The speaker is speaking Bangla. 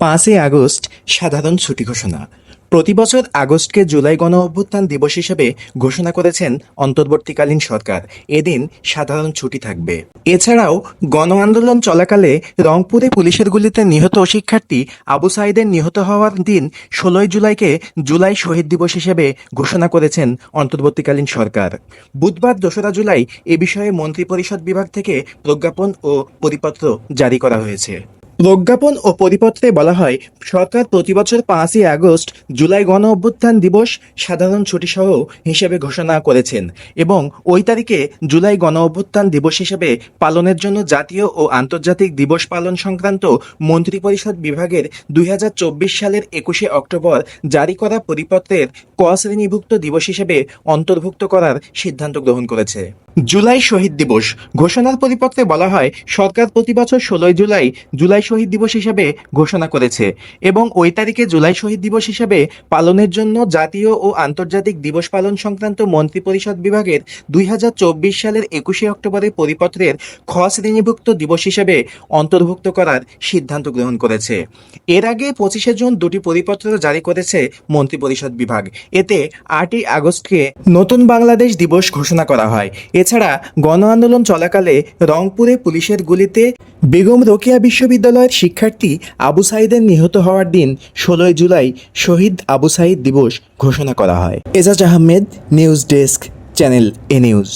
পাঁচই আগস্ট সাধারণ ছুটি ঘোষণা। প্রতি বছর আগস্টকে জুলাই গণ অভ্যুত্থান দিবস হিসেবে ঘোষণা করেছেন অন্তর্বর্তীকালীন সরকার। এদিন সাধারণ ছুটি থাকবে। এছাড়াও গণ আন্দোলন চলাকালে রংপুরে পুলিশের গুলিতে নিহত শিক্ষার্থী আবু সাইদের নিহত হওয়ার দিন ষোলোই জুলাইকে জুলাই শহীদ দিবস হিসেবে ঘোষণা করেছেন অন্তর্বর্তীকালীন সরকার। বুধবার দোসরা জুলাই এ বিষয়ে মন্ত্রিপরিষদ বিভাগ থেকে প্রজ্ঞাপন ও পরিপত্র জারি করা হয়েছে। প্রজ্ঞাপন ও পরিপত্রে বলা হয়, সরকার প্রতি বছর পাঁচই আগস্ট জুলাই গণ অভ্যুত্থান দিবস সাধারণ ছুটিসহ হিসেবে ঘোষণা করেছেন এবং ওই তারিখে জুলাই গণ অভ্যুত্থান দিবস হিসেবে পালনের জন্য জাতীয় ও আন্তর্জাতিক দিবস পালন সংক্রান্ত মন্ত্রিপরিষদ বিভাগের দুই হাজার চব্বিশ সালের একুশে অক্টোবর জারি করা পরিপত্রের ক শ্রেণীভুক্ত দিবস হিসেবে অন্তর্ভুক্ত করার সিদ্ধান্ত গ্রহণ করেছে। জুলাই শহীদ দিবস ঘোষণার পরিপত্রে বলা হয়, সরকার প্রতি বছর ষোলোই জুলাই জুলাই শহীদ দিবস হিসেবে ঘোষণা করেছে এবং ওই তারিখে জুলাই শহীদ দিবস হিসেবে পালনের জন্য জাতীয় ও আন্তর্জাতিক দিবস পালন সংক্রান্ত মন্ত্রিপরিষদ বিভাগের দুই হাজার চব্বিশ সালের একুশে অক্টোবরের পরিপত্রের খ শ্রেণীভুক্ত দিবস হিসেবে অন্তর্ভুক্ত করার সিদ্ধান্ত গ্রহণ করেছে। এর আগে পঁচিশে জুন দুটি পরিপত্র জারি করেছে মন্ত্রিপরিষদ বিভাগ। এতে আটই আগস্টকে নতুন বাংলাদেশ দিবস ঘোষণা করা হয়। এছাড়া গণ আন্দোলন চলাকালে রংপুরে পুলিশের গুলিতে বেগম রোকেয়া বিশ্ববিদ্যালয়ের শিক্ষার্থী আবু সাইদের নিহত হওয়ার দিন ষোলোই জুলাই শহীদ আবু সাইদ দিবস ঘোষণা করা হয়। Ejaz Ahmed, news desk, channel A news.